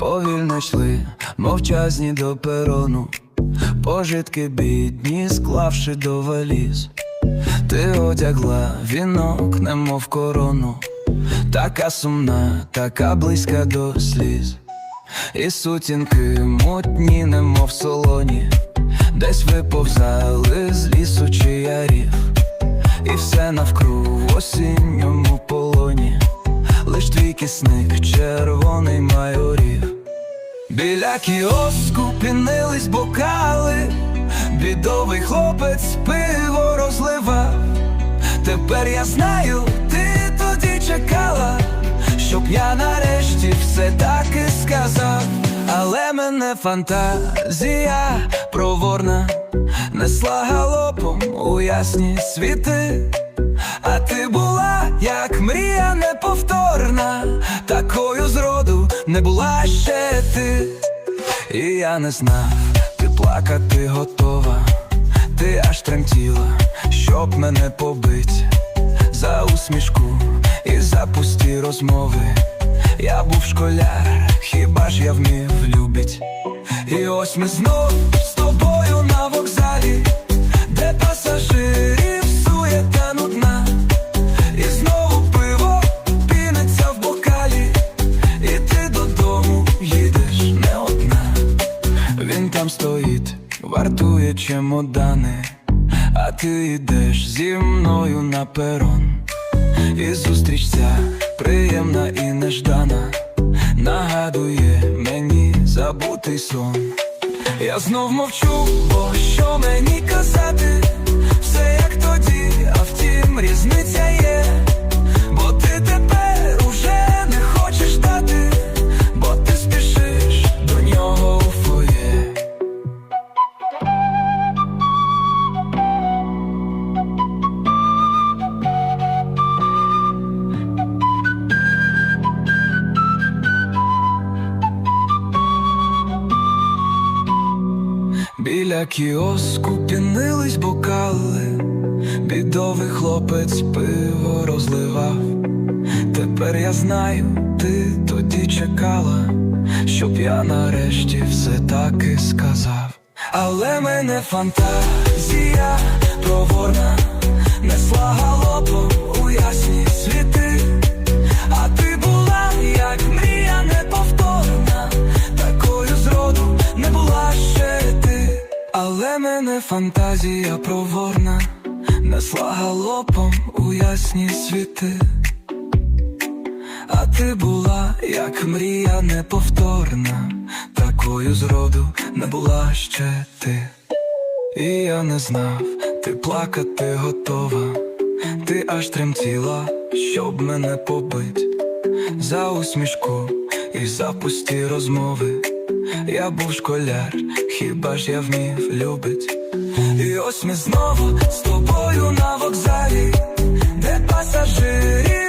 ми йшли, мовчазні до перону, пожитки бідні, склавши до валіз. Ти одягла вінок, немов корону, така сумна, така близька до сліз. І сутінки мутні, немов солоні, десь виповзали з лісу чи ярів, і все навкруг осінньому полоні, лиш твій кисник червоний майорів. Біля кіоску пінились бокали, бідовий хлопець пиво розливав. Тепер я знаю, ти тоді чекала, щоб я нарешті все таки сказав. Але мене фантазія проворна, несла галопом у ясні світи. А ти була, як не була ще ти. І я не знав, ти плакати готова, ти аж тремтіла, щоб мене побить за усмішку і за пусті розмови. Я був школяр, хіба ж я вмів любить? І ось ми знов вартує чемодани, а ти йдеш зі мною на перон. І зустріч ця приємна і неждана, нагадує мені забутий сон. Я знов мовчу, бо що мені казати, Біля кіоску пінились бокали, бідовий хлопець пиво розливав. Тепер я знаю, ти тоді чекала, щоб я нарешті все таки сказав. Але мене фантазія проворна, несла галопом Мене фантазія проворна, несла галопом у ясні світи. А ти була, як мрія неповторна, такою зроду не була ще ти. І я не знав, ти плакати готова, ти аж тремтіла, щоб мене побить за усмішку і за пусті розмови я був школяр, хіба ж я вмів любить? І ось ми знову з тобою на вокзалі, де пасажирі.